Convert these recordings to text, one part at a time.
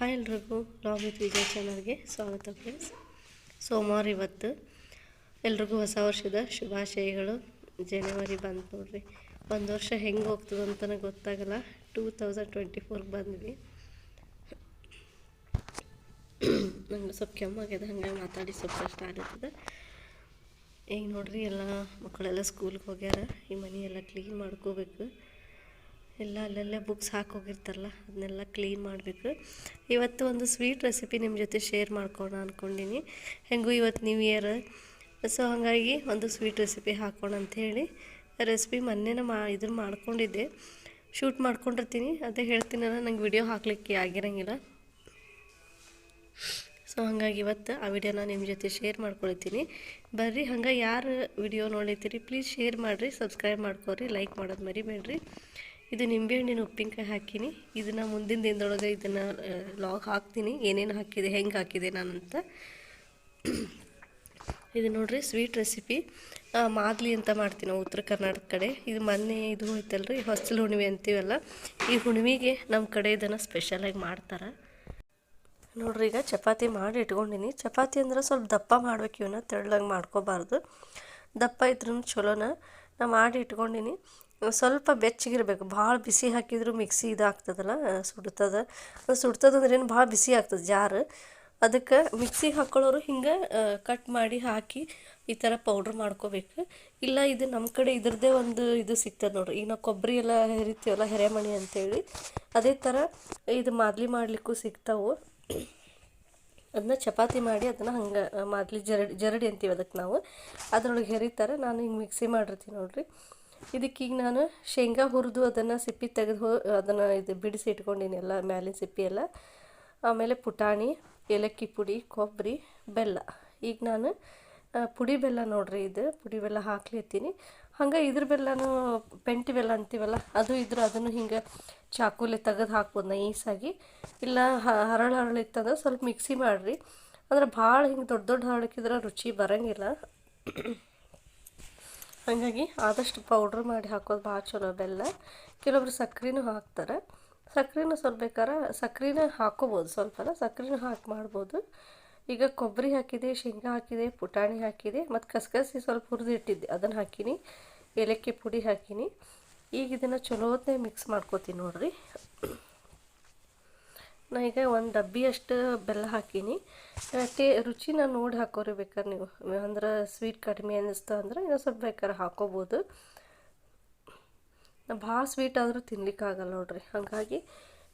Hi ಎಲ್ರಿಗೂ log with Vijay ಚಾನಲ್ಗೆ ಸ್ವಾಗತ ಫ್ರೆಂಡ್ಸ್ ಸೋಮವಾರ ಇವತ್ತು ಎಲ್ರಿಗೂ ಹೊಸ ವರ್ಷದ ಶುಭಾಶಯಗಳು. ಜನವರಿ ಬಂತು ನೋಡ್ರಿ. ಒಂದು ವರ್ಷ ಹೆಂಗೆ ಹೋಗ್ತದೆ ಅಂತಲೇ ಗೊತ್ತಾಗಲ್ಲ. ಟೂ ತೌಸಂಡ್ ಟ್ವೆಂಟಿ ಫೋರ್ಗೆ ಬಂದ್ವಿ. ನಂಗೆ ಸ್ವಲ್ಪ ಕೆಮ್ಮಾಗಿದೆ ಹಂಗೆ ಮಾತಾಡಿ ಸ್ವಲ್ಪ ಕಷ್ಟ ಆಗ್ತದೆ ಈಗ ನೋಡ್ರಿ, ಎಲ್ಲ ಮಕ್ಕಳೆಲ್ಲ ಸ್ಕೂಲ್ಗೆ ಹೋಗ್ಯಾರ. ಈ ಮನೆ ಎಲ್ಲ ಕ್ಲೀನ್ ಮಾಡ್ಕೋಬೇಕು. ಎಲ್ಲ ಅಲ್ಲೆಲ್ಲ ಬುಕ್ಸ್ ಹಾಕೋಗಿರ್ತಾರಲ್ಲ, ಅದನ್ನೆಲ್ಲ ಕ್ಲೀನ್ ಮಾಡಬೇಕು. ಇವತ್ತು ಒಂದು ಸ್ವೀಟ್ ರೆಸಿಪಿ ನಿಮ್ಮ ಜೊತೆ ಶೇರ್ ಮಾಡ್ಕೋಣ ಅಂದ್ಕೊಂಡಿನಿ ಹೆಂಗೂ ಇವತ್ತು ನ್ಯೂ ಇಯರ್ ಸೊ ಹಾಗಾಗಿ ಒಂದು ಸ್ವೀಟ್ ರೆಸಿಪಿ ಹಾಕೋಣ ಅಂಥೇಳಿ ರೆಸಿಪಿ ಮೊನ್ನೆನೇ ಮಾ ಇದನ್ನು ಮಾಡ್ಕೊಂಡಿದ್ದೆ. ಶೂಟ್ ಮಾಡ್ಕೊಂಡಿರ್ತೀನಿ, ಅದೇ ಹೇಳ್ತೀನಲ್ಲ ನಂಗೆ ವಿಡಿಯೋ ಹಾಕಲಿಕ್ಕೆ ಆಗಿರಂಗಿಲ್ಲ. ಸೊ ಹಾಗಾಗಿ ಇವತ್ತು ಆ ವಿಡಿಯೋನ ನಿಮ್ಮ ಜೊತೆ ಶೇರ್ ಮಾಡ್ಕೊಳ್ತೀನಿ. ಬರ್ರಿ, ಹಂಗೆ ಯಾರು ವಿಡಿಯೋ ನೋಡಿರ್ತೀರಿ ಪ್ಲೀಸ್ ಶೇರ್ ಮಾಡಿರಿ ಸಬ್ಸ್ಕ್ರೈಬ್ ಮಾಡ್ಕೋರಿ ಲೈಕ್ ಮಾಡೋದು ಮರಿಬೇಡ್ರಿ. ಇದು ನಿಂಬೆಹಣ್ಣಿನ ಉಪ್ಪಿನಕಾಯಿ ಹಾಕೀನಿ. ಇದನ್ನು ಮುಂದಿನ ದಿನದೊಳಗೆ ಇದನ್ನು ಲಾಗ್ ಹಾಕ್ತೀನಿ. ಏನೇನು ಹಾಕಿದೆ, ಹೆಂಗೆ ಹಾಕಿದೆ ನಾನಂತ. ಇದು ನೋಡ್ರಿ ಸ್ವೀಟ್ ರೆಸಿಪಿ ಮಾದಲಿ ಅಂತ ಮಾಡ್ತೀನಿ ನಾವು ಉತ್ತರ ಕರ್ನಾಟಕ ಕಡೆ. ಇದು ಮೊನ್ನೆ ಇದು ಐತಲ್ರಿ ಹೊಸಲು ಹುಣ್ಣಿಮೆ ಅಂತೀವಲ್ಲ. ಈ ಹುಣ್ಣಿಮೆಗೆ ನಮ್ಮ ಕಡೆ ಇದನ್ನು ಸ್ಪೆಷಲಾಗಿ ಮಾಡ್ತಾರೆ. ನೋಡ್ರಿ, ಈಗ ಚಪಾತಿ ಮಾಡಿ ಇಟ್ಕೊಂಡಿನಿ. ಚಪಾತಿ ಅಂದ್ರೆ ಸ್ವಲ್ಪ ದಪ್ಪ ಮಾಡ್ಬೇಕು ಇವನ್ನ, ತೆಳ್ಳಗೆ ಮಾಡ್ಕೋಬಾರ್ದು. ದಪ್ಪ ಇದ್ರೂ ಚಲೋನ ನಾ ಮಾಡಿ ಇಟ್ಕೊಂಡಿನಿ. ಸ್ವಲ್ಪ ಬೆಚ್ಚಗಿರಬೇಕು. ಭಾಳ ಬಿಸಿ ಹಾಕಿದ್ರು ಮಿಕ್ಸಿ ಇದಾಗ್ತದಲ್ಲ, ಸುಡ್ತದ. ಸುಡ್ತದ ಅಂದ್ರೆ ಏನು ಭಾಳ ಬಿಸಿ ಆಗ್ತದೆ ಜಾರು. ಅದಕ್ಕೆ ಮಿಕ್ಸಿ ಹಾಕ್ಕೊಳ್ಳೋರು ಹಿಂಗೆ ಕಟ್ ಮಾಡಿ ಹಾಕಿ ಈ ಥರ ಪೌಡ್ರ್ ಮಾಡ್ಕೋಬೇಕು. ಇಲ್ಲ ಇದು ನಮ್ಮ ಕಡೆ ಇದ್ರದ್ದೇ ಒಂದು ಇದು ಸಿಗ್ತದೆ ನೋಡ್ರಿ. ಈಗ ನಾವು ಕೊಬ್ಬರಿ ಎಲ್ಲ ಹೆರಿತೀವಲ್ಲ, ಹೆರೆಮಣಿ ಅಂತೇಳಿ. ಅದೇ ಥರ ಇದು ಮಾದಲಿ ಮಾಡಲಿಕ್ಕೂ ಸಿಗ್ತಾವೆ. ಅದನ್ನ ಚಪಾತಿ ಮಾಡಿ ಅದನ್ನು ಹಂಗೆ ಮಾದಲಿ ಜರಡಿ ಜರಡಿ ಅಂತೀವಿ ಅದಕ್ಕೆ ನಾವು. ಅದರೊಳಗೆ ಹೆರಿತಾರೆ. ನಾನು ಹಿಂಗೆ ಮಿಕ್ಸಿ ಮಾಡಿರ್ತೀನಿ ನೋಡ್ರಿ. ಇದಕ್ಕೀಗ ನಾನು ಶೇಂಗಾ ಹುರಿದು ಅದನ್ನು ಸಿಪ್ಪಿ ತೆಗೆದು ಅದನ್ನು ಇದು ಬಿಡಿಸಿ ಇಟ್ಕೊಂಡಿನಿ ಎಲ್ಲ ಮ್ಯಾಲಿನ ಸಿಪ್ಪಿ ಎಲ್ಲ. ಆಮೇಲೆ ಪುಟಾಣಿ, ಏಲಕ್ಕಿ ಪುಡಿ, ಕೊಬ್ಬರಿ, ಬೆಲ್ಲ. ಈಗ ನಾನು ಪುಡಿ ಬೆಲ್ಲ ನೋಡ್ರಿ ಇದು. ಪುಡಿ ಬೆಲ್ಲ ಹಾಕ್ಲಿತ್ತೀನಿ ಹಂಗೆ ಇದ್ರ ಬೆಲ್ಲನೂ ಪೆಂಟಿ ಬೆಲ್ಲ ಅಂತೀವಲ್ಲ, ಅದು ಇದ್ರೆ ಅದನ್ನು ಹಿಂಗೆ ಚಾಕುಲೆ ತೆಗೆದು ಹಾಕ್ಬೋದು ನೈಸಾಗಿ. ಇಲ್ಲ ಹರಳು ಹರಳು ಇತ್ತಂದ್ರೆ ಸ್ವಲ್ಪ ಮಿಕ್ಸಿ ಮಾಡಿರಿ. ಅಂದ್ರೆ ಭಾಳ ಹಿಂಗೆ ದೊಡ್ಡ ದೊಡ್ಡ ಹರಳಕ್ಕಿದ್ರೆ ರುಚಿ ಬರೋಂಗಿಲ್ಲ. ಹಾಗಾಗಿ ಆದಷ್ಟು ಪೌಡ್ರ್ ಮಾಡಿ ಹಾಕೋದು ಭಾಳ ಚಲೋ ಬೆಲ್ಲ ಕೆಲವೊಬ್ರು ಸಕ್ರೆನೂ ಹಾಕ್ತಾರೆ. ಸಕ್ರೆನೂ ಸ್ವಲ್ಪ ಬೇಕಾರೆ ಸಕ್ರೆನ ಹಾಕೋಬೋದು ಸ್ವಲ್ಪ ಸಕ್ರೆನೂ ಹಾಕಿ ಮಾಡ್ಬೋದು. ಈಗ ಕೊಬ್ಬರಿ ಹಾಕಿದೆ, ಶೇಂಗಾ ಹಾಕಿದೆ, ಪುಟಾಣಿ ಹಾಕಿದೆ, ಮತ್ತು ಕಸಕಸಿ ಸ್ವಲ್ಪ ಹುರಿದು ಇಟ್ಟಿದ್ದೆ. ಅದನ್ನು ಹಾಕಿನಿ. ಏಲಕ್ಕಿ ಪುಡಿ ಹಾಕೀನಿ. ಈಗ ಇದನ್ನು ಚಲೋತ್ತೇ ಮಿಕ್ಸ್ ಮಾಡ್ಕೋತೀನಿ ನೋಡ್ರಿ. ನಾ ಈಗ ಒಂದು ಡಬ್ಬಿಯಷ್ಟು ಬೆಲ್ಲ ಹಾಕೀನಿ. ಟೇ, ರುಚಿನ ನೋಡಿ ಹಾಕೋರಿ ಬೇಕಾರೆ ನೀವು. ಅಂದ್ರೆ ಸ್ವೀಟ್ ಕಡಿಮೆ ಅನ್ನಿಸ್ತು ಅಂದ್ರೆ ಇನ್ನೂ ಸ್ವಲ್ಪ ಬೇಕಾದ್ರೆ ಹಾಕೋಬೋದು. ಭಾಳ ಸ್ವೀಟ್ ಆದರೂ ತಿನ್ಲಿಕ್ಕಾಗಲ್ಲ ನೋಡ್ರಿ. ಹಾಗಾಗಿ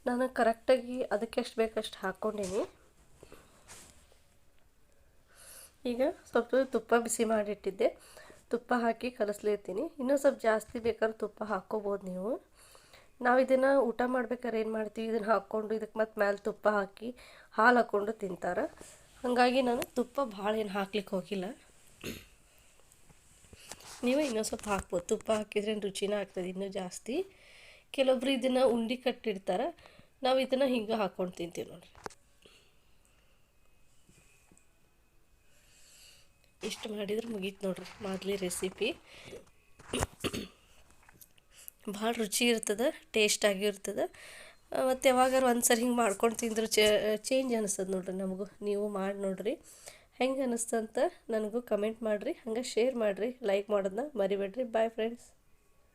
ನಾನು ಕರೆಕ್ಟಾಗಿ ಅದಕ್ಕೆ ಎಷ್ಟು ಬೇಕಷ್ಟು ಹಾಕ್ಕೊಂಡೀನಿ ಈಗ ಸ್ವಲ್ಪ ತುಪ್ಪ ಬಿಸಿ ಮಾಡಿಟ್ಟಿದ್ದೆ. ತುಪ್ಪ ಹಾಕಿ ಕಲಿಸ್ಲಿರ್ತೀನಿ ಇನ್ನೂ ಸ್ವಲ್ಪ ಜಾಸ್ತಿ ಬೇಕಾದ್ರೆ ತುಪ್ಪ ಹಾಕ್ಕೋಬೋದು ನೀವು. ನಾವು ಇದನ್ನು ಊಟ ಮಾಡ್ಬೇಕಾದ್ರೆ ಏನು ಮಾಡ್ತೀವಿ? ಇದನ್ನು ಹಾಕ್ಕೊಂಡು ಇದಕ್ಕೆ ಮತ್ತು ಮೇಲೆ ತುಪ್ಪ ಹಾಕಿ ಹಾಲು ಹಾಕ್ಕೊಂಡು ತಿಂತಾರೆ. ಹಾಗಾಗಿ ನಾನು ತುಪ್ಪ ಭಾಳ ಏನು ಹಾಕ್ಲಿಕ್ಕೆ ಹೋಗಿಲ್ಲ. ನೀವು ಇನ್ನೊಂದು ಸ್ವಲ್ಪ ಹಾಕ್ಬೋದು. ತುಪ್ಪ ಹಾಕಿದ್ರೆ ರುಚಿನ ಆಗ್ತದೆ, ಇನ್ನೂ ಜಾಸ್ತಿ. ಕೆಲವೊಬ್ರು ಇದನ್ನು ಉಂಡೆ ಕಟ್ಟಿಡ್ತಾರೆ. ನಾವು ಇದನ್ನು ಹಿಂಗೆ ಹಾಕ್ಕೊಂಡು ತಿಂತೀವಿ ನೋಡಿರಿ. ಇಷ್ಟು ಮಾಡಿದ್ರೆ ಮುಗೀತು ನೋಡ್ರಿ ಮಾದಲಿ ರೆಸಿಪಿ ಭಾಳ ರುಚಿ ಇರ್ತದೆ ಟೇಸ್ಟಾಗಿ ಇರ್ತದೆ. ಮತ್ತು ಯಾವಾಗಾರು ಒಂದು ಸರಿ ಹಿಂಗೆ ಮಾಡ್ಕೊಂಡು ತಿಂದ್ರೆ ಚೇಂಜ್ ಅನಿಸ್ತದೆ ನೋಡ್ರಿ ನಮಗೂ, ನೀವು ಮಾಡಿ ನೋಡ್ರಿ. ಹೆಂಗೆ ಅನ್ನಿಸ್ತಂತ ನನಗೂ ಕಮೆಂಟ್ ಮಾಡಿರಿ, ಹಂಗೆ ಶೇರ್ ಮಾಡಿರಿ ಲೈಕ್ ಮಾಡೋದನ್ನ ಮರಿಬೇಡ್ರಿ. Bye friends